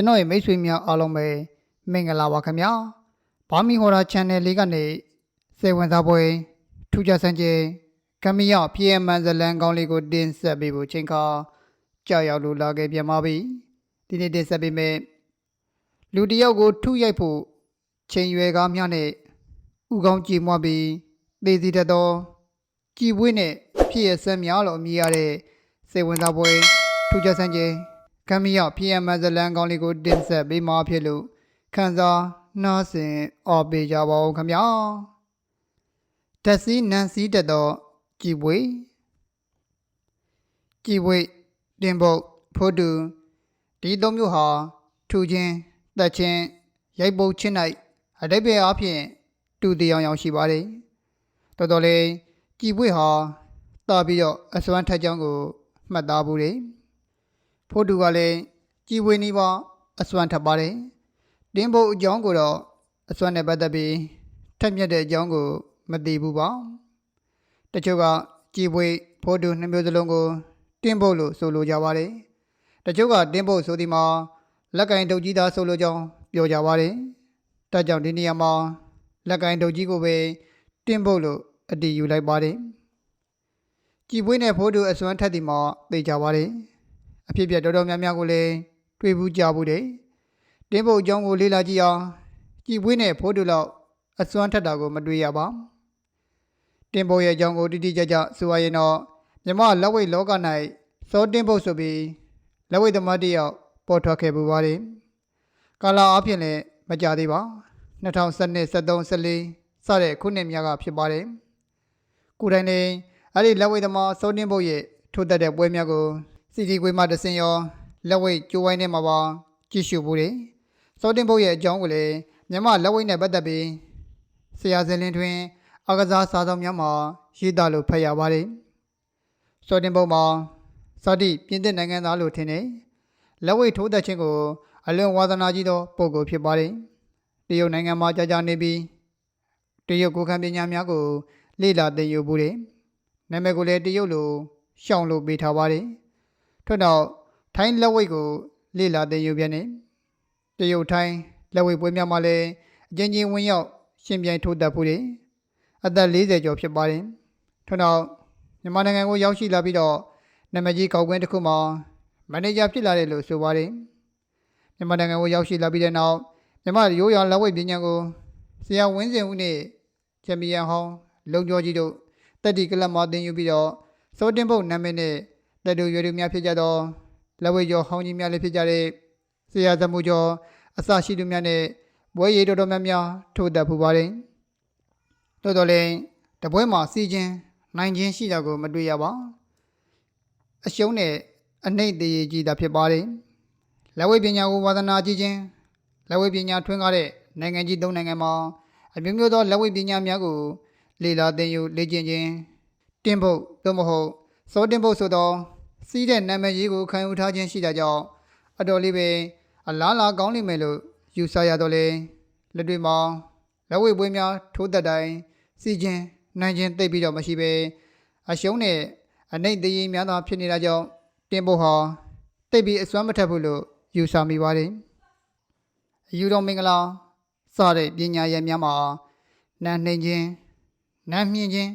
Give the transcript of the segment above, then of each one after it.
ကျွန်တော်ရဲ့မိတ်ဆွေများအားလုံးပဲမင်္ဂလာပါခင်ဗျာဘာမီဟော်ရာ channel လေးကနေစေဝင်စားပွဲထူးခြားစံကျဲကမ္မရပြည့်အမှန်ဇလန်ကောင်းလေးကိုတင်ဆက်ပေးဖို့ချိန်ခါကြောက်ရောက်လို့လာခဲ့ပြန်ပါပြီဒီနေ့တင်ဆက်ပေးမယ်လူတစ်ယောက်ကိုထုရိုက်ဖို့ချိန်ရွယ်ကားများနဲ့ဥကောင်းကြည်မွပြီးသေစီတတ်သောကြည်ပွေးနဲ့ဖြစ်ရစမ်းများလို့အမည်ရတဲ့စေဝင်စားပွဲထူးခြားစံကျဲ ကမ်မီယောပြည်အမဇလန်ကောင်းလေးကိုတင်ဆက်ပေးမှာဖြစ်လို့ခန်းစားနားဆင်အော်ပေးကြပါဦးခင်ဗျာတက်စီနန်စီတက်တော့ကြည်ပွေကြည်ပွေတင်ပုတ်ဖိုးတူဒီသုံးမျိုးဟာထူချင်းတက်ချင်းရိုက်ပုတ်ချင်း၌အတိတ်ပဲအဖြစ်တူတယောင်ယောင်ရှိပါတယ်တော်တော်လေးကြည်ပွေဟာတာပြီးတော့အစွမ်းထက်ကြောင်းကိုမှတ်သားဘူးတယ် ဖိုးတူကလည်းကြည်ဝေနီးပါအစွမ်းထပ်ပါတယ်တင်းဖို့အကြောင်းကိုတော့အစွမ်းနဲ့ပတ်သက်ပြီးထက်မြက်တဲ့အကြောင်းကို မသိဘူးပါတချို့ကကြည်ဝေဖိုးတူနှစ်မျိုးစလုံးကိုတင်းဖို့လို့ဆိုလိုကြပါတယ်တချို့ကတင်းဖို့ဆိုဒီမှာလက်ကင်ဒုတ်ကြီးသားဆိုလိုကြောင်းပြောကြပါတယ်ဒါကြောင့်ဒီနေရာမှာလက်ကင်ဒုတ်ကြီးကိုပဲတင်းဖို့လို့အတည်ယူလိုက်ပါတယ်ကြည်ပွေးနဲ့ဖိုးတူအစွမ်းထက်ဒီမှာသိကြပါတယ် အဖြစ်အပျက်တော်တော်များများကိုလည်းတွေ့ဘူးကြဘူးတယ်။တင်းပုတ်အကြောင်းကိုလေ့လာကြည့်အောင်ကြည်ပွေးနဲ့ဖိုးတူလောက်အစွမ်းထက်တာကိုမတွေ့ရပါ။တင်းပုတ်ရဲ့အကြောင်းကိုတိတိကျကျဆိုရရင်တော့မြမလက်ဝိတ်လောက၌စောတင်းပုတ်ဆိုပြီးလက်ဝိတ်သမားတစ်ယောက်ပေါ်ထွက်ခဲ့ပူပါတယ်။ကာလာအဖြစ်လည်းမကြသေးပါ။2012 73 14စတဲ့ခုနှစ်များကဖြစ်ပါတယ်။ကိုယ်တိုင်နေအဲ့ဒီလက်ဝိတ်သမားစောတင်းပုတ်ရဲ့ထိုးတက်တဲ့ပွဲများကို စီတီကွေးမှတဆင်ရောလက်ဝိတ်ကျိုးဝိုင်းထဲမှာပါကြည့်ရှုဖို့တယ်စောတင်ဘုတ်ရဲ့အကြောင်းကိုလည်းမြန်မာလက်ဝိတ်နဲ့ပတ်သက်ပြီးဆရာစင်လင်းတွင်အကစားစာဆောင်များမှာရေးသားလို့ဖတ်ရပါတယ်စောတင်ဘုတ်မှာစာတိပြင်သစ်နိုင်ငံသားလို့ထင်တယ်လက်ဝိတ်ထိုးသက်ခြင်းကိုအလွန်ဝါသနာကြီးသောပုဂ္ဂိုလ်ဖြစ်ပါတယ်တရုတ်နိုင်ငံမှာကြာကြာနေပြီးတရုတ်ကိုယ်ခံပညာများကိုလေ့လာသင်ယူဖို့တယ်နာမည်ကိုလည်းတရုတ်လိုရှောင်လို့ပေးထားပါတယ် ထို့နောက်ထိုင်းလက်ဝိတ်ကိုလေ့လာသင်ယူပြန်နေတရုတ်ထိုင်းလက်ဝိတ်ပွဲများမှာလည်းအချင်းချင်းဝင်ရောက်ရှင်ပြိုင်ထိုးတက်ဖို့တွေအသက်40ကျော်ဖြစ်ပါတယ်ထို့နောက်မြန်မာနိုင်ငံကိုရောက်ရှိလာပြီးတော့နာမည်ကြီးကောက်ကွင်းတစ်ခုမှာမန်နေဂျာဖြစ်လာတယ်လို့ဆိုပါတယ်မြန်မာနိုင်ငံကိုရောက်ရှိလာပြီးတဲ့နောက်မြန်မာရိုးရာလက်ဝိတ်ပညာကိုဆရာဝင်းစင်ဦးနဲ့ချန်ပီယံဟောင်းလုံကျော်ကြီးတို့တက်တီကလပ်မှာသင်ယူပြီးတော့စောတင်ဘုတ်နာမည်နဲ့ တက်တူရွယ်တူများဖြစ်ကြသောလက်ဝဲကျော်ဟောင်းကြီးများလည်းဖြစ်ကြတဲ့ဆရာသမှုကျော်အစရှိသူများနဲ့ဘွဲရည်တော်တော်များများထိုးတက်ဖူပါတယ်။တော်တော်လည်းတပွဲမှာစီခြင်းနိုင်ခြင်းရှိတာကိုမတွေ့ရပါ။အရှုံးနဲ့အနှိမ့်တရေကြီးတာဖြစ်ပါတယ်။လက်ဝဲပညာကိုဝါသနာကြီးခြင်းလက်ဝဲပညာထွန်းကားတဲ့နိုင်ငံကြီးသုံးနိုင်ငံမှာအမျိုးမျိုးသောလက်ဝဲပညာများကို လေ့လာသင်ယူလေ့ကျင့်ခြင်းတင်းဖို့သို့မဟုတ်စောတင်ဖို့ဆိုတော့ စီးတဲ့နာမည်ကြီးကိုခံယူထားခြင်းရှိတာကြောင့်အတော်လေးပဲအလားလာကောင်းလိမ့်မယ်လို့ယူဆရတော့လေလက်တွေ့မှာလက်ဝဲပွဲများထိုးသက်တိုင်းစီခြင်းနိုင်ခြင်းသိပ်ပြီးတော့မရှိပဲအရှုံးနဲ့အနှိမ့်သေးရင်များသာဖြစ်နေတာကြောင့်တင်ဖို့ဟာသိပ်ပြီးအစွမ်းမထက်ဘူးလို့ယူဆမိပါတယ်အယူတော်မင်္ဂလာစတဲ့ပညာရည်များမှာနာနှိမ့်ခြင်းနာမြင့်ခြင်း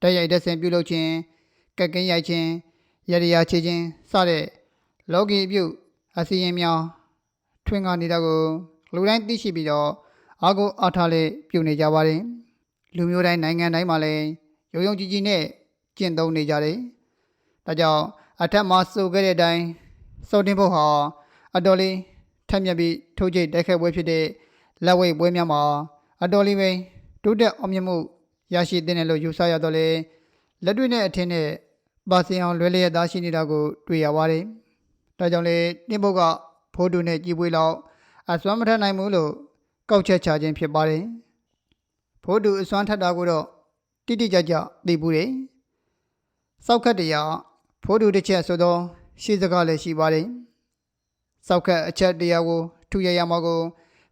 တိုက်ရိုက်တဲ့ဆင်ပြုလုပ်ခြင်းကက်ကင်းရိုက်ခြင်း ရရရာချေခြင်းစတဲ့လောကီအပြုအစီရင်များထွင်ကားနေတာကိုလူတိုင်းသိရှိပြီးတော့အာကိုအားထားလေးပြုနေကြပါတယ်လူမျိုးတိုင်းနိုင်ငံတိုင်းမှာလည်းရုံရုံကြည်ကြည်နဲ့ကျင့်သုံးနေကြတယ်ဒါကြောင့်အထက်မှာဆိုခဲ့တဲ့အတိုင်းစောတင်ဖို့ဟာအတော်လေးထက်မြက်ပြီးထိုးကျိတ်တိုက်ခိုက်ပွဲဖြစ်တဲ့လက်ဝဲပွဲများမှာအတော်လေးပဲတိုးတက်အောင်မြင်မှုရရှိတဲ့တယ်လို့ယူဆရတော့လေလက်တွေ့နဲ့အထင်းနဲ့ ပါစင်အောင်လွဲလျက်သားရှိနေတာကို တွေ့ရပါတယ်။ဒါကြောင့်လေတင်းဘုတ်ကဖိုးတူနဲ့ကြည်ပွေးလောက်အစွမ်းမထနိုင်ဘူးလို့ကောက်ချက်ချခြင်းဖြစ်ပါတယ်။ဖိုးတူအစွမ်းထက်တာကိုတော့တိတိကျကျသိဘူးတယ်။စောက်ခတ်တရားဖိုးတူတစ်ချက်ဆိုတော့ရှေ့စကားလည်းရှိပါတယ်။စောက်ခတ်အချက်တရားကိုထူရရမှာကို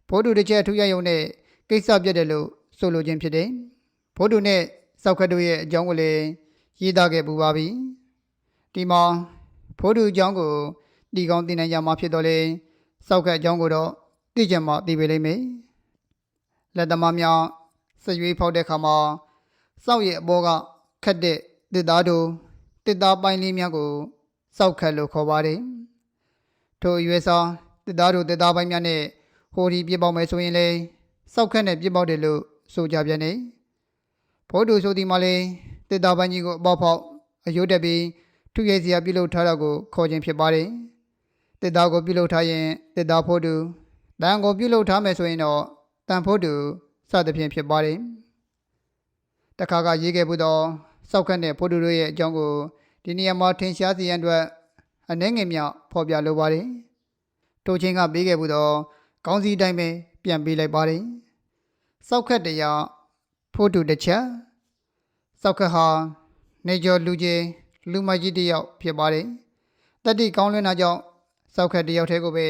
ဖိုးတူတစ်ချက်ထူရရုံနဲ့ကိစ္စပြတ်တယ်လို့ဆိုလိုခြင်းဖြစ်တယ်။ဘိုးတူနဲ့စောက်ခတ်တို့ရဲ့အကြောင်းကိုလည်း ရေးသားခဲ့ပူပါပြီဒီမှာဘိုးတူအကြောင်းကိုတီကောင်းတင်နိုင်ကြမှာဖြစ်တော့လေစောက်ခက်အကြောင်းကိုတော့သိကြမှာသိပေလိမ့်မယ်လက်သမားများစရွေးဖောက်တဲ့ခါမှာစောက်ရဲ့အပေါ်ကခက်တဲ့တစ်သားတို့တစ်သားပိုင်းလေးများကိုစောက်ခက်လို့ခေါ်ပါတယ်ထိုအရွယ်စားတစ်သားတို့တစ်သားပိုင်းများနဲ့ဟိုဒီပြစ်ပေါက်မယ်ဆိုရင်လေစောက်ခက်နဲ့ပြစ်ပေါက်တယ်လို့ဆိုကြပြန်တယ်ဘောတူဆိုဒီမှာလေ တစ်သားပိုင်းကြီးကိုအပေါက်ဖောက်အယုတ်တက်ပြီးထုရိုက်စရာပြုလုပ်ထားတာကိုခေါ်ခြင်းဖြစ်ပါတယ်တစ်သားကိုပြုလုပ်ထားရင်တစ်သားဖို့တူတန်ကိုပြုလုပ်ထားမယ်ဆိုရင်တော့တန်ဖို့တူစသဖြင့်ဖြစ်ပါတယ်တခါကရေးခဲ့ဘူးတော့စောက်ခက်တဲ့ဖို့တူတို့ရဲ့အကြောင်းကိုဒီနေရာမှာထင်ရှားစေရန်အတွက်အနှဲငယ်မြောက်ဖော်ပြလိုပါတယ်ထိုချင်းကပေးခဲ့ဘူးတော့ကောင်းစီတိုင်းပဲပြန်ပေးလိုက်ပါတယ်စောက်ခက်တရားဖို့တူတစ်ချက် စောက်ခက်ဟာနေကျော်လူကြီးလူမကြီးတစ်ယောက်ဖြစ်ပါတယ်တတိကောင်းလွင်တာကြောင့်စောက်ခက်တစ်ယောက်တည်းကိုပဲ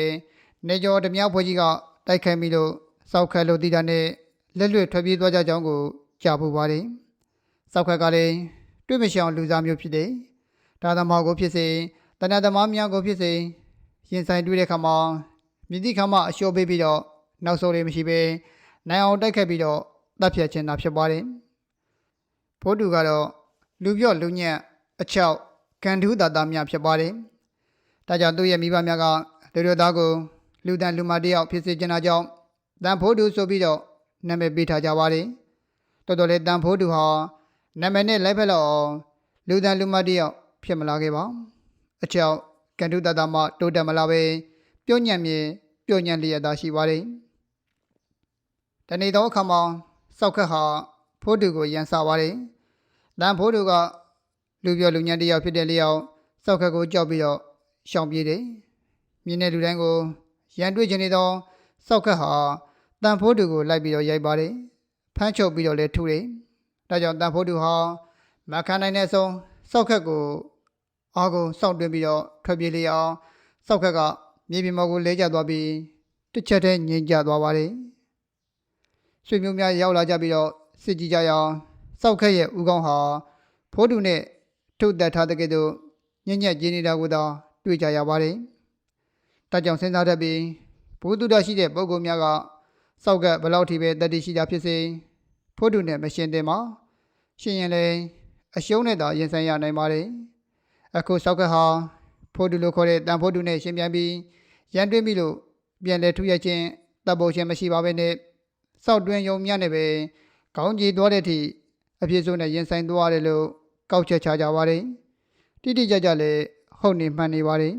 နေကျော်ဓမြောက်ဖွဲ့ကြီးကတိုက်ခိုက်ပြီးလို့စောက်ခက်လို့တည်တာနဲ့လက်လွတ်ထွက်ပြေးသွားကြကြောင်းကိုကြားပူပါတယ်စောက်ခက်ကလည်းတွေ့မရှောင်လူစားမျိုးဖြစ်တယ်ဒါသမားကိုဖြစ်စေတဏှာသမားများကိုဖြစ်စေရင်ဆိုင်တွေ့တဲ့ခါမှာမြစ်တိခါမှအလျှော့ပေးပြီးတော့နောက်ဆုံးလေးမရှိပဲနိုင်အောင်တိုက်ခတ်ပြီးတော့တပ်ဖြတ်ခြင်းတာဖြစ်ပါတယ် ဘိုးတူကတော့လူပြော့လူညံ့အချောက်ကန်ထူးတာတာများဖြစ်ပါတယ်ဒါကြောင့်သူ့ရဲ့မိဘများကလူတို့သားကိုလူတန်လူမတယောက်ဖြစ်စေချင်တာကြောင့်တန်ဖိုးတူဆိုပြီးတော့နာမည်ပေးထားကြပါတယ်တော်တော်လေးတန်ဖိုးတူဟာနာမည်နဲ့လိုက်ဖက်လောက်အောင်လူတန်လူမတယောက်ဖြစ်မလာခဲ့ပါအချောက်ကန်ထူးတာတာမှတိုးတက်မလာပဲပြုံးညံ့မြေပြုံးညံ့လျက်သာရှိပါတယ်တနေ့တော့အခါမှာစောက်ခက်ဟာဖိုးတူကိုရန်စားပါတယ် တန်ဖိုးတူကလူပြောလူညံ့တယောက်ဖြစ်တဲ့လျောက်စောက်ခက်ကိုကြောက်ပြီးတော့ရှောင်ပြေးတယ်မြင်းတဲ့လူတိုင်းကိုရန်တွေ့ချင်နေတော့စောက်ခက်ဟာတန်ဖိုးတူကိုလိုက်ပြီးတော့ရိုက်ပါတယ်ဖမ်းချုပ်ပြီးတော့လဲထုတယ်ဒါကြောင့်တန်ဖိုးတူဟာမခံနိုင်တဲ့ဆုံးစောက်ခက်ကိုအာကိုစောင့်တွင်းပြီးတော့ထွက်ပြေးလေအောင်စောက်ခက်ကမြေပြင်ပေါ်ကိုလဲကျသွားပြီးတစ်ချက်တည်းငြိမ်ကျသွားပါတယ်ဆွေမျိုးများရောက်လာကြပြီးတော့စစ်ကြည့်ကြရအောင် စောက်ခက်ရဲ့ဦးခေါင်းဟာဖိုးတူနဲ့ထုတ်တက်ထားတဲ့ကဲ့သို့ညံ့ညက်ကျင်းနေတာကိုသာတွေ့ကြရပါတယ်။ဒါကြောင့်စဉ်းစားတတ်ပြီးဘုသူတရှိတဲ့ပုဂ္ဂိုလ်များကစောက်ကဘလောက်ထိပဲတတိရှိတာဖြစ်စေဖိုးတူနဲ့မရှင်တင်မှာရှင်ရင်လည်းအရှုံးနဲ့သာရင်ဆိုင်ရနိုင်ပါတယ်။အခုစောက်ကဟာဖိုးတူလို့ခေါ်တဲ့တန်ဖိုးတူနဲ့ရှင်ပြန်ပြီးရန်တွင်းပြီးလို့ပြန်လဲထူရခြင်းတပ်ဖို့ခြင်းမရှိပါဘဲနဲ့စောက်တွင်းယုံမြနဲ့ပဲကောင်းကြီးသွားတဲ့အထိ အပြည့်စုံနဲ့ရင်ဆိုင်သွားရတယ်လို့ကောက်ချက်ချကြပါတယ်တိတိကျကျလည်းဟုတ်နေမှန်နေပါတယ်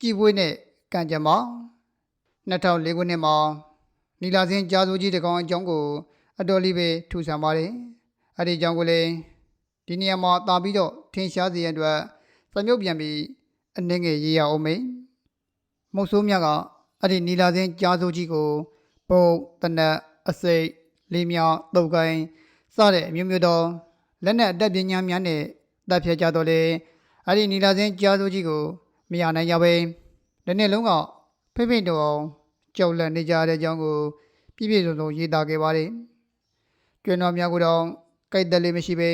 ကြည်ပွေးနဲ့ကံကြမ္မာ2004ခုနှစ်မှာနီလာစင်းကြားစိုးကြီးတကောင်အကြောင်းကို အတော်လေးပဲထူဆန်ပါတယ်အဲ့ဒီအကြောင်းကိုလည်းဒီနေရာမှာတာပြီးတော့ထင်ရှားစေရန်အတွက်စမြုပ်ပြန်ပြီးအနှင်းငယ်ရေးရအောင်မေမုတ်ဆိုးမြတ်ကအဲ့ဒီနီလာစင်းကြားစိုးကြီးကိုပုံတနက်အစိတ် လေးမြောက်တုတ်ကိုင်းစတဲ့အမျိုးမျိုးသောလက်နက်အတတ်ပညာများနဲ့တပ်ဖြတ်ကြတော့လေအဲ့ဒီနီလာစင်းကြားစိုးကြီးကိုမရနိုင်ကြပဲဒီနေ့လုံးကဖိဖိတောင်ကြောက်လန့်နေကြတဲ့အကြောင်းကိုပြည့်ပြည့်စုံစုံရေးသားခဲ့ပါတယ်ကျွန်းတော်များကတော့ကြိုက်တယ်လေးမရှိပဲ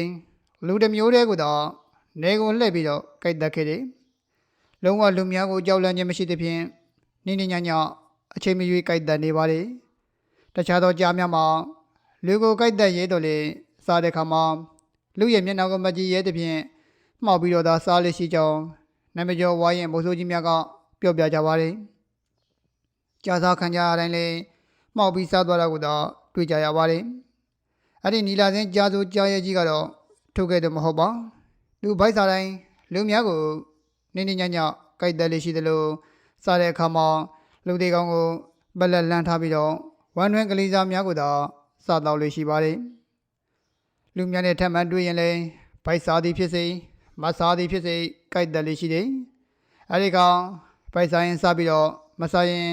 လူတစ်မျိုးတည်းကတော့နေကုန်လှည့်ပြီးတော့ကြိုက်တတ်ခဲ့တယ်လုံးဝလူများကိုကြောက်လန့်ခြင်းမရှိသဖြင့်နိနေညညအချိန်မရွေးကြိုက်တတ်နေပါတယ်တခြားသောကြားများမှာ လူကိုကြိုက်တတ်ရေးတော့လေစားတဲ့ခါမှာလူရဲ့မျက်နှာကိုမကြည့်ရဲသဖြင့်မှောက်ပြီးတော့သာစားလေးရှိကြောင်းနမကျော်ဝိုင်းရင်ဘိုးစိုးကြီးများကပြောပြကြပါတယ်။ကြာစားခံကြရတိုင်းလည်းမှောက်ပြီးစားသွားတာကိုတော့တွေ့ကြရပါတယ်။အဲ့ဒီနီလာစင်းကြာစိုးကြာရဲကြီးကတော့ထုတ်ခဲ့တယ်မဟုတ်ပါ။လူဘိုက်စားတိုင်းလူများကိုနေနေညညကြိုက်တယ်လေးရှိသလိုစားတဲ့အခါမှာလူတွေကောင်ကိုပလက်လန်းထားပြီးတော့ဝမ်းတွင်းကလေးစားများကိုတော့ စားတော့လေးရှိပါတယ်။လူများနဲ့ထပ်မံတွေ့ရင်လည်းဘိုက်စားသည်ဖြစ်စေမစားသည်ဖြစ်စေကြိုက်တယ်လေးရှိတယ်။အဲဒီကောင်ဘိုက်စားရင်စားပြီးတော့မစားရင်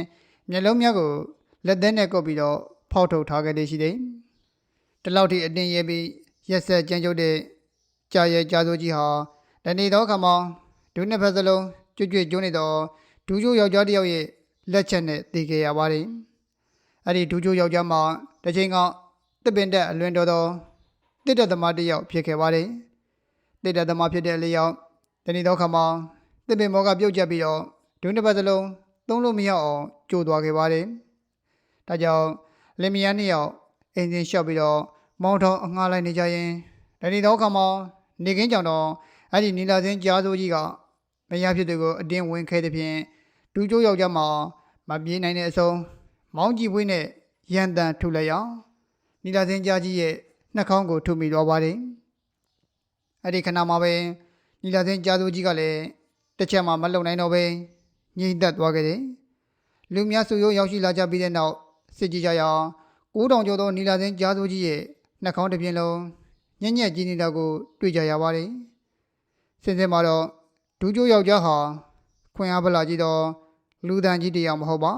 မျက်လုံးများကိုလက်သေးနဲ့ကုပ်ပြီးတော့ဖောက်ထုတ်ထားခဲ့လေးရှိတယ်။ဒီလောက်ထိအတင်းရဲပြီးရက်ဆက်ကြမ်းကြုတ်တဲ့ကြာရဲကြာစိုးကြီးဟာတနေ့တော့ခါမှာဒုနှစ်ဖက်စလုံးကြွကြွကျွနေတော့ဒူးကျိုးယောက်ျားတစ်ယောက်ရဲ့လက်ချက်နဲ့တည်ခဲ့ရပါတယ်။အဲ့ဒီဒူးကျိုးယောက်ျားမှာတစ်ချိန်က တစ်ပင်တက်အလွန်တော်တော်တစ်တက်သမားတစ်ယောက်ဖြစ်ခဲ့ပါတယ်။တစ်တက်သမားဖြစ်တဲ့အလျောက်တနေ့တော့ခါမှာတစ်ပင်မောကပြုတ်ကျက်ပြီးတော့ဒဒုနှစ်ပတ်စလုံးသုံးလို့မရအောင်ကြိုးသွားခဲ့ပါတယ်။ဒါကြောင့်လင်မယားနှစ်ယောက်အင်ဂျင်ရှော့ပြီးတော့မောင်းထောင်အငှားလိုက်နေကြရင်တတိတော့ခါမှာနေကင်းကြောင်တော့အဲ့ဒီနီလာစင်းကြားစိုးကြီးကမရဖြစ်သူကိုအတင်းဝင်ခဲတဲ့ဖြင့်ဒူးကျိုးယောက်ျားမှာမပြေးနိုင်တဲ့အဆုံးမောင်းကြည့်ပွေးနဲ့ရန်တန်ထုလိုက်အောင် နီလာစင်းကြားကြီးရဲ့နှာခေါင်းကိုထုမိသွားပါတယ်။အဲ့ဒီခဏမှာပဲနီလာစင်းကြားစိုးကြီးကလည်းတစ်ချက်မှမလုံနိုင်တော့ပဲငြိမ့်သက်သွားခဲ့တယ်။လူများစုရုံးရောက်ရှိလာကြပြီးတဲ့နောက်စစ်ကြည့်ကြရအောင်9000ကျော်သောနီလာစင်းကြားစိုးကြီးရဲ့နှာခေါင်းတစ်ပြင်းလုံးညံ့ညက်ကြီးနေတာကို တွေ့ကြရပါတယ်။စင်စင်မှာတော့ဒူးကျိုးယောက်ျားဟာခွင်အားဗလာကြီးတော့လူတန်ကြီးတစ်ယောက်မဟုတ်ပါ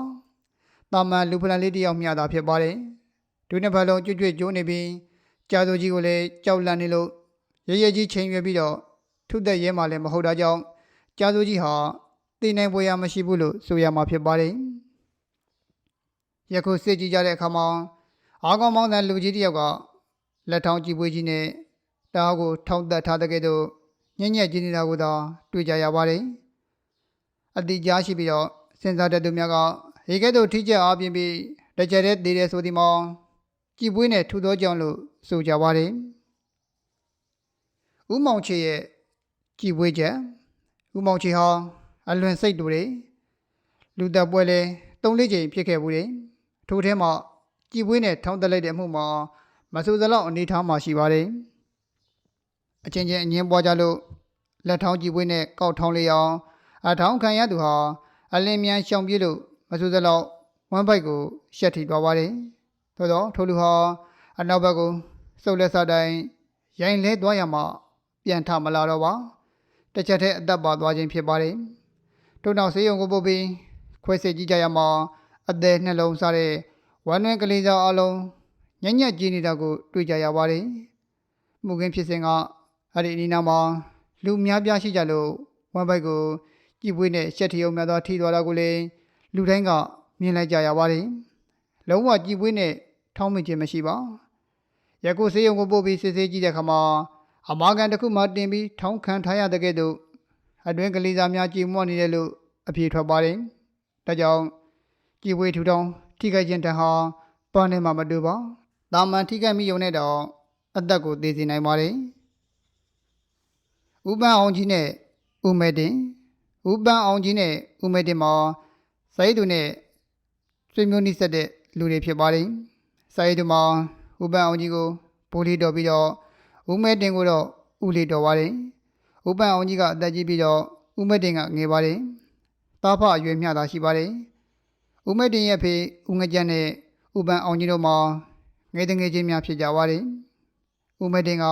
။တာမန်လူဖလန်လေးတစ်ယောက်မျှသာဖြစ်ပါတယ်။ ဒူးနှစ်ဖက်လုံးကြွကြွကျိုးနေပြီးကြားစိုးကြီးကိုလည်းကြောက်လန့်နေလို့ရရကြီးချိန်ရွယ်ပြီးတော့ထုသက်ရဲမှလည်းမဟုတ်တာကြောင့်ကြားစိုးကြီးဟာတည်နိုင်ပွဲရမရှိဘူးလို့ဆိုရမှာဖြစ်ပါတယ်။ယခုစစ်ကြည့်ကြတဲ့အခါမှာအာကောင်မောင်းတဲ့လူကြီးတစ်ယောက်ကလက်ထောင်ကြည့်ပွေးကြီးနဲ့တားကိုထောင်သက်ထားတဲ့ကဲ့သို့ညံ့ညက်ကြီးနေတာကိုသာတွေ့ကြရပါတယ်။အတိကြားရှိပြီးတော့စဉ်းစားတဲ့သူများကရေကဲ့သို့ထိကျက်အားပြင်းပြီးတကြတဲ့သေးတဲ့ဆိုဒီမောင် ကြည်ပွေးနဲ့ထူသောကြောင့်လို့ဆိုကြပါတယ်။ဦးမောင်ချေရဲ့ကြည်ပွေးချက်ဦးမောင်ချေဟာအလွန်စိတ်တူတယ်လူသက်ပွဲလဲ၃လေးချိန်ဖြစ်ခဲ့ဘူးတယ်ထို့ထဲမှာကြည်ပွေးနဲ့ထောင်းတက်လိုက်တဲ့အမှုမှာမဆူစလောက်အနေထားမှရှိပါတယ်အချင်းချင်းအငင်းပွားကြလို့လက်ထောင်းကြည်ပွေးနဲ့ကောက်ထောင်းလေးအောင်အထောင်းခံရသူဟာအလင်းမြန်ရှောင်ပြေးလို့မဆူစလောက်ဝမ်းပိုက်ကိုရှက်ထိသွားပါတယ် သို့တော့ထိုလူဟာအနောက်ဘက်ကိုစုပ်လက်စားတိုင်းရိုင်းလဲသွားရမှပြန်ထမလာတော့ပါတစ်ချက်တည်းအသက်ပါသွားခြင်းဖြစ်ပါတယ်ထို့နောက်ဆေးရုံကိုပို့ပြီးခွဲစိတ်ကြည့်ကြရမှာအသက်နှလုံးစားတဲ့ဝမ်းနည်းကလေးစားအလုံးညံ့ညက်ကြည့်နေတာကို တွေ့ကြရပါတယ်မှုခင်းဖြစ်စဉ်ကအဲ့ဒီအနီးနားမှာလူများပြားရှိကြလို့ဝမ်းပိုက်ကိုကြည်ပွေးနဲ့ရှက်ထီအောင်များသောထိသွားတာကိုလည်းလူတိုင်းကမြင်လိုက်ကြရပါတယ်လုံးဝကြည်ပွေးနဲ့ ထောင်းမိခြင်းမရှိပါယခုဆေးရုံကိုပို့ပြီးစစ်ဆေးကြည့်တဲ့အခါမှာအမာကန်တစ်ခုမှတင်ပြီးထောင်းခံထားရတဲ့ကဲ့သို့အတွင်းကလေးစားများကြည်မွနေတယ်လို့အပြေထွက်ပါတယ်ဒါကြောင့်ကြည်ပွေးထူထောင်ထိခိုက်ခြင်းတဟာပန်းနေမှာမတူပါတာမန်ထိခိုက်မိုံနဲ့တော့အသက်ကိုသေစေနိုင်ပါတယ်ဥပန်းအောင်ကြီးနဲ့ဥမဲတင်ဥပန်းအောင်ကြီးနဲ့ဥမဲတင်မှာစာရေးသူနဲ့ဆွေမျိုးနှိစက်တဲ့လူတွေဖြစ်ပါတယ် စာရေးသူမှာဥပန်းအောင်ကြီးကိုပိုးလေးတော်ပြီးတော့ဥမဲတင်ကိုတော့ဥလေးတော်ပါတယ်ဥပန်းအောင်ကြီးကအသက်ကြီးပြီးတော့ဥမဲတင်ကငယ်ပါတယ်တာဖအရွယ်မျှတာရှိပါတယ်ဦးမတင်ရဲ့ဖေဦးငကြက်နဲ့ဦးပန်းအောင်ကြီးတို့မှာငယ်တငယ်ချင်းများဖြစ်ကြပါတယ်။ဦးမတင်က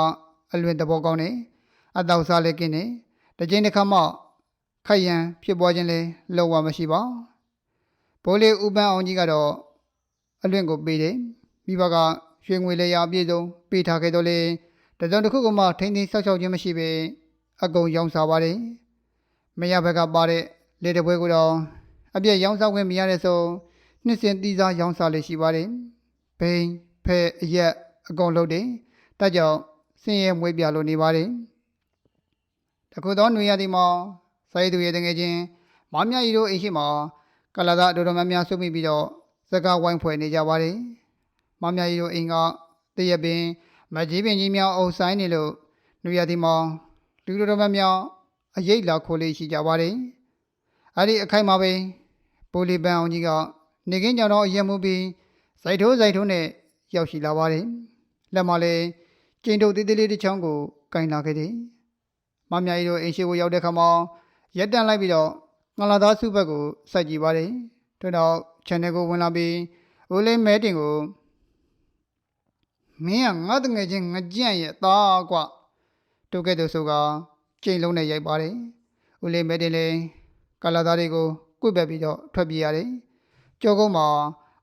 အလွင်သဘောကောင်းတယ်။အတောက်စားလည်းကင်းတယ်။တစ်ချိန်တစ်ခါမှခိုက်ရန်ဖြစ်ပွားခြင်းလည်းလုံးဝမရှိပါ။ဘိုးလေးဦးပန်းအောင်ကြီးကတော့အလွင်ကိုပေးတယ်။ မိဘကရွှေငွေလည်းရအပြည့်စုံပေးထားခဲ့တော့လေတစုံတစ်ခုကမှထိန်းသိမ်းဆောက်ရှောက်ခြင်းမရှိပဲအကုန်ရောင်းစားပါတယ်။မရဘက်ကပါတဲ့လေတပွဲကိုတော့အပြည့်ရောင်းစားခွင့်မရတဲ့ဆိုနှစ်စဉ်တီးစားရောင်းစားလေးရှိပါတယ်။ဘိန်းဖဲအရက်အကုန်လုံးတယ်။ဒါကြောင့်ဆင်းရဲမွေးပြလို့နေပါတယ်။တခုသောຫນွေရသည်မှာစာရေးသူရဲ့တငယ်ချင်းမမကြီးတို့အိမ်ရှိမှာကလာသားတော်တော်များများဆုမိပြီးတော့စကားဝိုင်းဖွဲ့နေကြပါတယ်။ မမကြီးတို့အိမ်ကတရပင် မကြီးပင်ကြီးများအုပ်ဆိုင်နေလို့ຫນွေရသည်မှာလူတော်တော်များများ အရေးလာခိုးလေးရှိကြပါတယ်။အဲ့ဒီအခိုက်မှာပဲပိုလီပန်အောင်ကြီးကနေကင်းကြောင်တော့အရက်မှုပြီးစိုက်ထိုးစိုက်ထိုးနဲ့ရောက်ရှိလာပါတယ်။လက်မလေးကျင်းတုပ်သေးသေးလေးတစ်ချောင်းကိုကင်လာခဲ့တယ်။မမကြီးတို့အိမ်ရှိကိုရောက်တဲ့ခါမှာရက်တန့်လိုက်ပြီးတော့ငလာသားစုဘက်ကိုစိုက်ကြည့်ပါတယ်။ထို့တော့ channel ကိုဝင်လာပြီးဦးလေးမဲတင်ကို မင်းကငါတငယ်ချင်းငကြံ့ရဲ့သားကွတုတ်ကဲ့သူဆိုကကျိန်လုံးနဲ့ရိုက်ပါတယ်။ဦးလေးမဲတင်လည်းကလာသားတွေကိုကွတ်ပက်ပြီးတော့ထွက်ပြေးရတယ်။ကြောကုန်းမှာ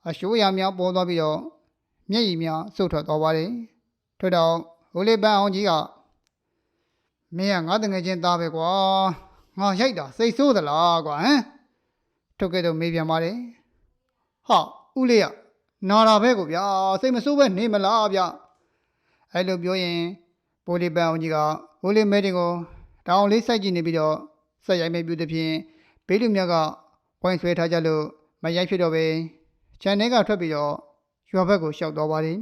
အရှိုးရများပေါ်သွားပြီးတော့မျက်ရည်များစုပ်ထွက်သွားပါတယ်။ထို့တော့ဟိုလေးပန်းအောင်ကြီးကမင်းကငါတငယ်ချင်းသားပဲကွာ။ငါရိုက်တာစိတ်ဆိုးသလားကွာဟမ်။ထုတ်ခဲ့တော့မေးပြန်ပါတယ်။ဟာဦးလေးက နာတာပဲကိုဗျာစိတ်မဆိုးပဲနေမလားဗျ။အဲ့လိုပြောရင်ပိုလီပန်းအောင်ကြီးကဟိုလေးမဲတင်ကိုတောင်လေးစိုက်ကြည့်နေပြီးတော့ဆက်ရိုက်မဲ့ပြုတဲ့ဖြင့်ဘေးလူမြတ်ကပွိုင်းဆွဲထားကြလို့မရိုက်ဖြစ်တော့ပဲခြံထဲကထွက်ပြီးတော့ရွာဘက်ကိုရှောက်သွားပါတယ်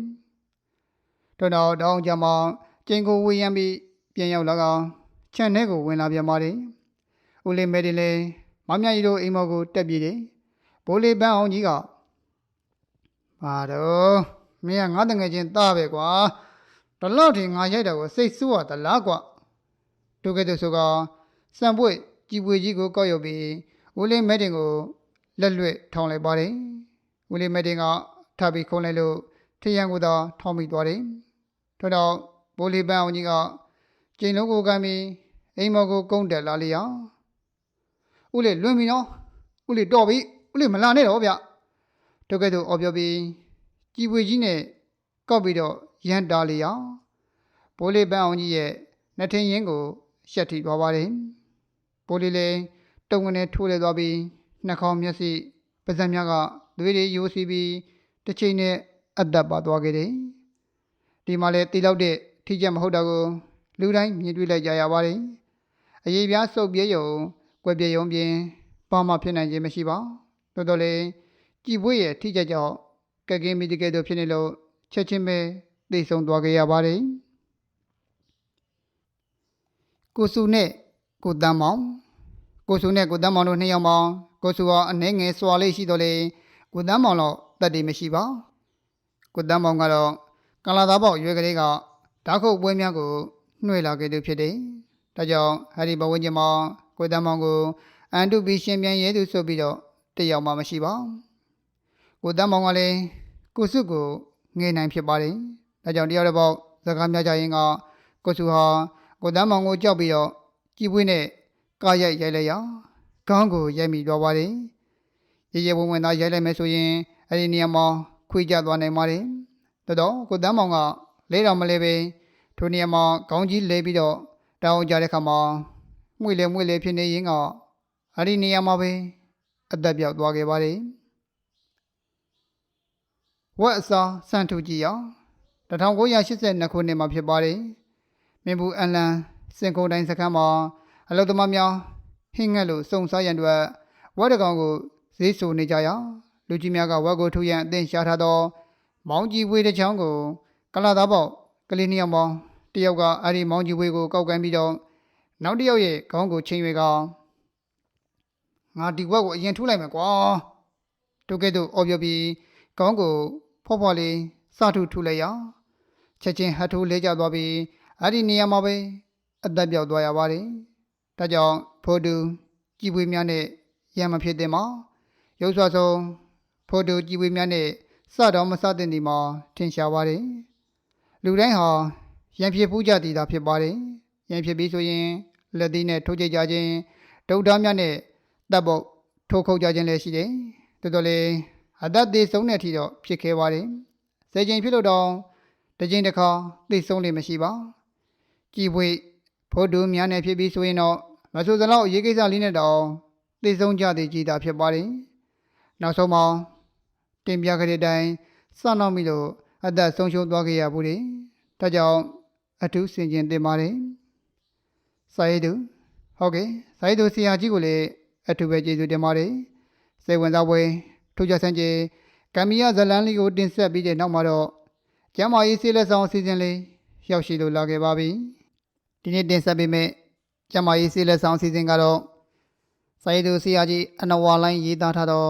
တော်တော်တောင်းကြမှာကျင်းကိုဝေးရမ်းပြီးပြန်ရောက်လာကခြံထဲကိုဝင်လာပြန်ပါတယ်ဦးလေးမဲတင်လေမမကြီးတို့အိမ်မော်ကိုတက်ပြေးတယ်ဘိုးလေးပန်းအောင်ကြီးက ပါတော့မင်းကငါတငယ်ချင်းသားပဲကွာတလောက်ထိငါရိုက်တာကိုစိတ်ဆိုးရသလားကွာတို့ကဲ့သို့ဆိုကစံပွေကြည်ပွေကြီးကိုကောက်ရုပ်ပြီးဦးလေးမဲတင်ကိုလက်လွတ်ထောင်းလိုက်ပါတယ်ဦးလေးမဲတင်ကထပ်ပြီးခုံးလိုက်လို့ထရန်ကိုသာထောင်းမိသွားတယ်ထို့တော့ဘိုးလေးပန်းအောင်ကြီးကကျိန်လုံးကိုကမ်းပြီးအိမ်မော်ကိုကုန်းတက်လာလျောက်ဦးလေးလွင်ပြီနော်ဦးလေးတော်ပြီဦးလေးမလာနဲ့တော့ဗျ တို့ကဲ့သို့အော်ပြောပြီးကြည်ပွေကြီးနဲ့ကောက်ပြီးတော့ရန်တာလျောက်ဘိုးလေးပန်းအောင်ကြီးရဲ့နှစ်ထင်းရင်းကိုရှက်ထိသွားပါတယ်ဘိုးလေးလည်းတုံကနေထိုးလဲသွားပြီးနှာခေါင်းမျက်စိပါးစပ်များကသွေးတွေယိုးစီးပြီးတစ်ချိန်နဲ့အသက်ပါသွားခဲ့တယ်ဒီမှာလည်းတီလောက်တဲ့ထိချက်မဟုတ်တာကိုလူတိုင်းမြင်တွေ့လိုက်ကြရပါတယ်အရေးပြားစုပ်ပြေးယုံကွယ်ပြေယုံပြင်ဘာမှဖြစ်နိုင်ခြင်းမရှိပါတော်တော်လေး ကြည်ပွေးရဲ့ထိချက်ကြောင့်ကက်ကင်းမိတကယ်တော့ဖြစ်နေလို့ချက်ချင်းပဲသိဆုံးသွားခဲ့ရပါတယ်ကိုစုနဲ့ကိုတမ်းမောင်ကိုစုနဲ့ကိုတမ်းမောင်တို့နှစ်ယောက်မောင်ကိုစုဟာအနေငယ်စွာလေးရှိတော့လေကိုတမ်းမောင်တော့တတ်တယ်မရှိပါကိုတမ်းမောင်ကတော့ကလာသားပေါက်ရွယ်ကလေးကဓာတ်ခုတ်ပွဲများကိုနှွေလာခဲ့သူဖြစ်တယ်ဒါကြောင့်ဟာဒီဘဝင်းကျင်မောင်ကိုတမ်းမောင်ကိုအန်တုပြီးရှင်ပြန်ရဲသူဆိုပြီးတော့တယောက်မှမရှိပါ ကိုတမ်းမောင်ကလည်းကိုစုကိုငေးနိုင်ဖြစ်ပါတယ်ဒါကြောင့်တယောက်တစ်ပေါက်စကားများကြရင်ကကိုစုဟာကိုတမ်းမောင်ကိုကြောက်ပြီးတော့ကြည်ပွေးနဲ့ကားရိုက်ရိုက်လိုက်ရခေါင်းကိုရိုက်မိသွားပါတယ်ရေရေဝင်ဝင်သားရိုက်လိုက်မယ်ဆိုရင်အဲ့ဒီနေရာမှာခွေကြသွားနိုင်ပါတယ်တော်တော့ကိုတမ်းမောင်ကလဲတော်မလဲပဲထိုနေရာမှာခေါင်းကြီးလဲပြီးတော့တောင်းကြတဲ့ခါမှာမွေလေမွေလေဖြစ်နေရင်ကအဲ့ဒီနေရာမှာပဲအသက်ပြောက်သွားခဲ့ပါတယ် ဝက်အစာစံထူကြည့်အောင်1982ခုနှစ်မှာဖြစ်ပါတယ်မင်းဘူးအန်လန်စင်ကုန်တိုင်းစခန်းမှာအလုသမားများဟင်းငက်လို့စုံစားရန်အတွက်ဝက်တကောင်ကိုဈေးဆူနေကြရာလူကြီးများကဝက်ကိုထုတ်ရန်အသင်ရှာထားသောမောင်းကြီးဝေးတစ်ချောင်းကို ကလာသားပေါက်ကလေးနှစ်ယောက်မောင်းတယောက်ကအဲ့ဒီမောင်းကြီးဝေးကိုကောက်ကန်ပြီးတော့နောက်တစ်ယောက်ရဲ့ခေါင်းကိုချိန်ရွေကငါဒီဝက်ကိုအရင်ထုတ်လိုက်မယ်ကွာတို့ကဲ့သို့အော်ပြောပြီးခေါင်းကို ဖော့ဖော့လေးစထုထုတ်လိုက်ရချက်ချင်းဟတ်ထိုးလဲကျသွားပြီးအဲ့ဒီနေရာမှာပဲအသက်ပြောက်သွားရပါတယ်။ဒါကြောင့်ဖိုတူကြည်ပွေးများနဲ့ရံမဖြစ်တဲ့မှာရုပ်စွာဆုံးဖိုတူကြည်ပွေးများနဲ့စတော့မစတဲ့ဒီမှာထင်ရှားပါတယ်။လူတိုင်းဟာရံဖြစ်ပူးကြတည်တာဖြစ်ပါတယ်။ရံဖြစ်ပြီးဆိုရင်လက်သီးနဲ့ထိုးကြိတ်ကြခြင်းဒုတ်သားများနဲ့တပ်ပုတ်ထိုးခုတ်ကြခြင်းလည်းရှိတယ်။တော်တော်လေး အသက်သေးဆုံးတဲ့အထိတော့ဖြစ်ခဲ့ပါတယ်။စေချိန်ဖြစ်လို့တော့တစ်ချိန်တစ်ခါသိဆုံးလိမ့်မရှိပါ။ကြည်ပွေဖို့တူများနဲ့ဖြစ်ပြီးဆိုရင်တော့မဆိုစလောက်ရေးကိစ္စလေးနဲ့တော့သိဆုံးကြသည်ကြည်တာဖြစ်ပါတယ်။နောက်ဆုံးမှာတင်ပြခဲ့တဲ့အတိုင်းစနောက်မိလို့အသက်ဆုံးရှုံးသွားခဲ့ရဘူးလေ။ဒါကြောင့်အထူးစင်ကျင်တင်ပါတယ်။စာရေးသူဟုတ်ကဲ့စာရေးသူဆရာကြီးကိုလည်းအထူးပဲကျေးဇူးတင်ပါတယ်။စိတ်ဝင်စားပွဲ ထိုးကြဆန်းကျေကမ်မီယာဇလန်လေးကိုတင်ဆက်ပြီးတဲ့နောက်မှာတော့ကျမ်းမာရေးဆေးလက်ဆောင်အစီအစဉ်လေးရောက်ရှိလို့လာခဲ့ပါပြီ။ဒီနေ့တင်ဆက်ပေးမယ့်ကျမ်းမာရေးဆေးလက်ဆောင်အစီအစဉ်ကတော့စာရေးသူဆရာကြီးအနဝါလိုင်းရေးသားထားသော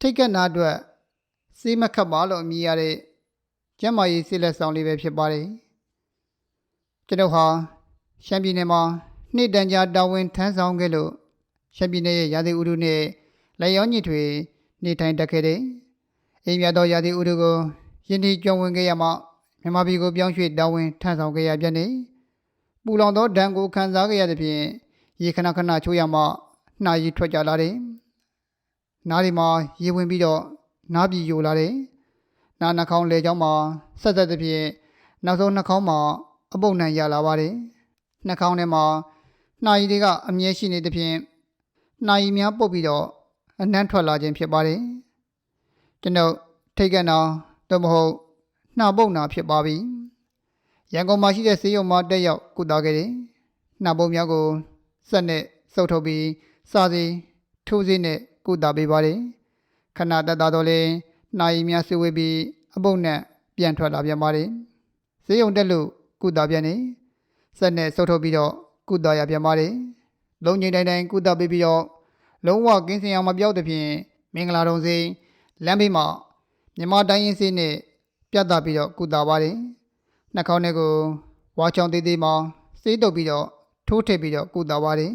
ထိတ်ကနာအတွက်စေးမခတ်ပါလို့အမည်ရတဲ့ကျမ်းမာရေးဆေးလက်ဆောင်လေးပဲဖြစ်ပါတယ်။ကျွန်တော်ဟာရှမ်းပြည်နယ်မှာနှစ်တန်ကြာတာဝန်ထမ်းဆောင်ခဲ့လို့ရှမ်းပြည်နယ်ရဲ့ရာသီဥတုနဲ့လက်ရောညစ်တွေ နေထိုင်တတ်ခဲ့တယ်။အိမ်မြတ်သောရာသီဥတုကိုယင်းဒီကြုံဝင်ခဲ့ရမှမြန်မာပြည်ကိုပြောင်းရွှေ့တာဝန်ထမ်းဆောင်ခဲ့ရပြန်နေပူလောင်သောဒဏ်ကိုခံစားခဲ့ရသဖြင့်ရေခဏခဏချိုးရမှနှာရည်ထွက်ကြလာတယ်။နားဒီမှာရေဝင်ပြီးတော့နားပြည်ယိုလာတယ်။နားနှာခေါင်းလေချောင်းမှာဆက်ဆက်သဖြင့်နောက်ဆုံးနှာခေါင်းမှာအပုပ်နှံရလာပါတယ်။နှာခေါင်းထဲမှာနှာရည်တွေကအမြဲရှိနေသဖြင့်နှာရည်များပုတ်ပြီးတော့ အနှံ့ထွက်လာခြင်းဖြစ်ပါတယ်။ကျွန်ုပ်ထိတ်ကနာသို့မဟုတ်နှာပုတ်နာဖြစ်ပါပြီ။ရန်ကုန်မှာရှိတဲ့ဆေးရုံမှာတက်ရောက်ကုသခဲ့တယ်။နှာပုတ်များကိုဆက်နဲ့စုပ်ထုတ်ပြီးစာစီထိုးစေးနဲ့ကုသပေးပါတယ်ခဏတက်တာတော့လေနှာရည်များဆွေးဝေးပြီးအပုပ်နဲ့ပြန်ထွက်လာပြန်ပါတယ်ဈေးရုံတက်လို့ကုသပြန်နေဆက်နဲ့ဆုတ်ထုတ်ပြီးတော့ကုသရပြန်ပါတယ်လုံငိမ့်တိုင်းတိုင်းကုသပေးပြီးတော့ လုံးဝကင်းစင်အောင်မပြောက်တဲ့ဖြင့်မင်္ဂလာတုံစိန်လမ်းဘေးမှာမြမတိုင်းရင်စေးနဲ့ပြတ်သားပြီးတော့ကုသပါတယ်နှာခေါင်းထဲကိုဝါချောင်းသေးသေးမှာစေးတုပ်ပြီးတော့ထိုးထည့်ပြီးတော့ကုသပါတယ်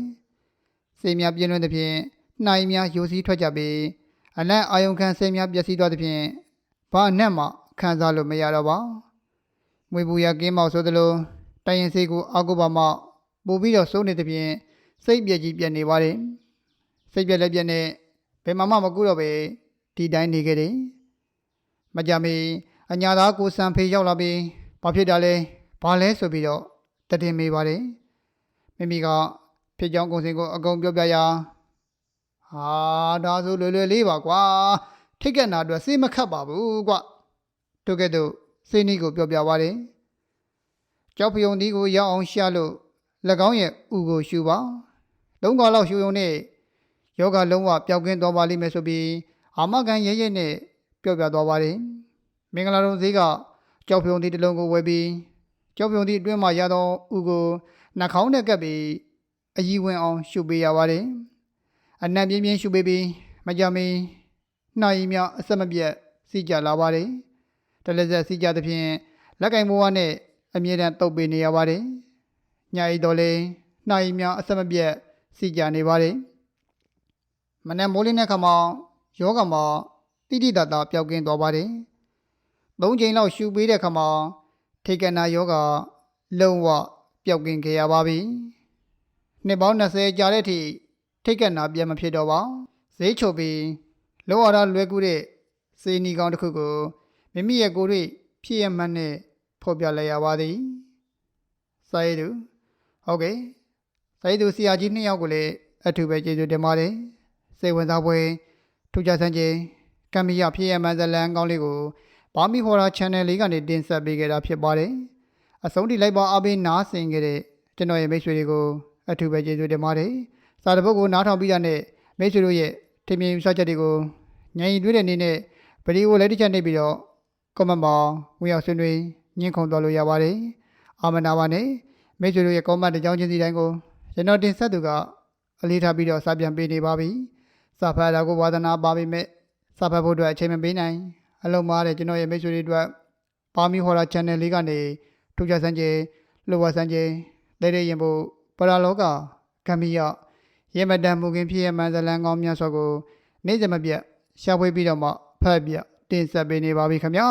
စေးများပြင်းလွင့်တဲ့ဖြင့်နှာရည်များယိုစီးထွက်ကြပြီးအနက်အာယုံခံစေးများပျက်စီးသွားတဲ့ဖြင့်ဘာအနက်မှခံစားလို့မရတော့ပါမွေပူရကင်းမောက်ဆိုသလိုတိုင်းရင်စေးကိုအာကုပါမှပို့ပြီးတော့စိုးနေတဲ့ဖြင့်စိတ်ပြည့်ကြီးပြတ်နေပါတယ် စိတ်ပြက်လက်ပြက်နဲ့ဘယ်မှမမကူတော့ပဲဒီတိုင်းနေခဲ့တယ်မကြမီအညာသားကိုစံဖေးရောက်လာပြီးဘာဖြစ်တာလဲဘာလဲဆိုပြီးတော့တည်တင်မိပါတယ်မိမိကဖြစ်ကြောင်းကုန်စင်ကိုအကုန်ပြောပြရာဟာဒါဆိုလွယ်လွယ်လေးပါကွာထိတ်ကက်နာအတွက်စေးမခတ်ပါဘူးကွတို့ကဲ့သို့စေးနီးကိုပြောပြပါတယ်ကြောက်ဖယုံဒီကိုရောက်အောင်ရှာလို့၎င်းရဲ့ဥကိုရှူပါသုံးကောင်လောက်ရှူုံနဲ့ ယောဂလုံးဝပျောက်ကင်းသွားပါလိမ့်မယ်ဆိုပြီးအာမခံရဲရဲနဲ့ပြောပြသွားပါတယ်မင်္ဂလာတော်ဈေးကကြောက်ဖယုံဒီတစ်လုံးကိုဝယ်ပြီးကြောက်ဖယုံဒီအတွင်းမှာရသောဥကိုနှာခေါင်းနဲ့ကပ်ပြီးအယီဝင်အောင်ရှုပေးရပါတယ်အနံ့ပြင်းပြင်းရှုပေးပြီးမကြမီနှာရည်များအဆက်မပြတ်စီကြလာပါတယ်တလက်ဆက်စီကြသဖြင့်လက်ကင်ဘဝနဲ့အမြဲတမ်းတုပ်ပေးနေရပါတယ်ညအိတ်တော်လေးနှာရည်များအဆက်မပြတ်စီကြနေပါတယ် မနက်မိုးလင်းတဲ့ခါမှာယောဂမှာတိတိတတ်တာပျောက်ကင်းသွားပါတယ်သုံးချိန်လောက်ရှူပေးတဲ့ခါမှာထိတ်ကနာယောဂလုံးဝပျောက်ကင်းခဲ့ရပါပြီနှစ်ပေါင်း20ကြာတဲ့အထိထိတ်ကနာပြန်မဖြစ်တော့ပါဈေးချိုပြီးလောရတာလွယ်ကူတဲ့စေနီကောင်တစ်ခုကိုမိမိရဲ့ကိုယ်တွေ့ဖြစ်ရမှန်းနဲ့ဖော်ပြလိုက်ရပါသည်စာရေးသူဟုတ်ကဲ့စာရေးသူဆရာကြီးနှစ်ယောက်ကိုလည်းအထူးပဲကျေးဇူးတင်ပါတယ် စိတ်ဝင်စားပွဲထူးခြားဆန်းခြင်းကံမီရဖြစ်ရမှန်းဇလန်ကောင်းလေးကိုဘာမီဟော်ရာ channel လေးကနေတင်ဆက်ပေးခဲ့တာဖြစ်ပါတယ်အဆုံးထိလိုက်ပါအားပေးနားဆင်ခဲ့တဲ့ကျွန်တော်ရဲ့မိတ်ဆွေတွေကိုအထူးပဲကျေးဇူးတင်ပါတယ်စာတပုတ်ကိုနားထောင်ပြီးတာနဲ့မိတ်ဆွေတို့ရဲ့ထင်မြင်ယူဆချက်တွေကိုညင်တွေ့တဲ့အနေနဲ့ဗီဒီယိုလည်းတစ်ချက်နှိပ်ပြီးတော့ comment မှာဝင်ရောက်ဆွေးနွေးညှင်းခုန်သွားလို့ရပါတယ်အာမနာပါနဲ့မိတ်ဆွေတို့ရဲ့ comment တစ်ကြောင်းချင်းစီတိုင်းကိုကျွန်တော်တင်ဆက်သူကအလေးထားပြီးတော့စာပြန်ပေးနေပါပြီ စာဖတ်တာကိုဝါသနာပါပေမဲ့စာဖတ်ဖို့အတွက်အချိန်မပေးနိုင်အလုံးမားတဲ့ကျွန်တော်ရဲ့မိတ်ဆွေတွေအတွက်ပါမီဟော်ရာ channel လေးကနေထူးခြားစမ်းခြင်းလိုဝါစမ်းခြင်းတဲ့တဲ့ရင်ဖို့ပရာလောကဂမ်ဘီယာရေမတန်မူခင်ဖြစ်ရမှန်ဇလန်ကောင်းများစွာကို နေ့စဉ်မပြတ်ရှာဖွေပြီးတော့မှဖတ်ပြတင်ဆက်ပေးနေပါပြီခင်ဗျာ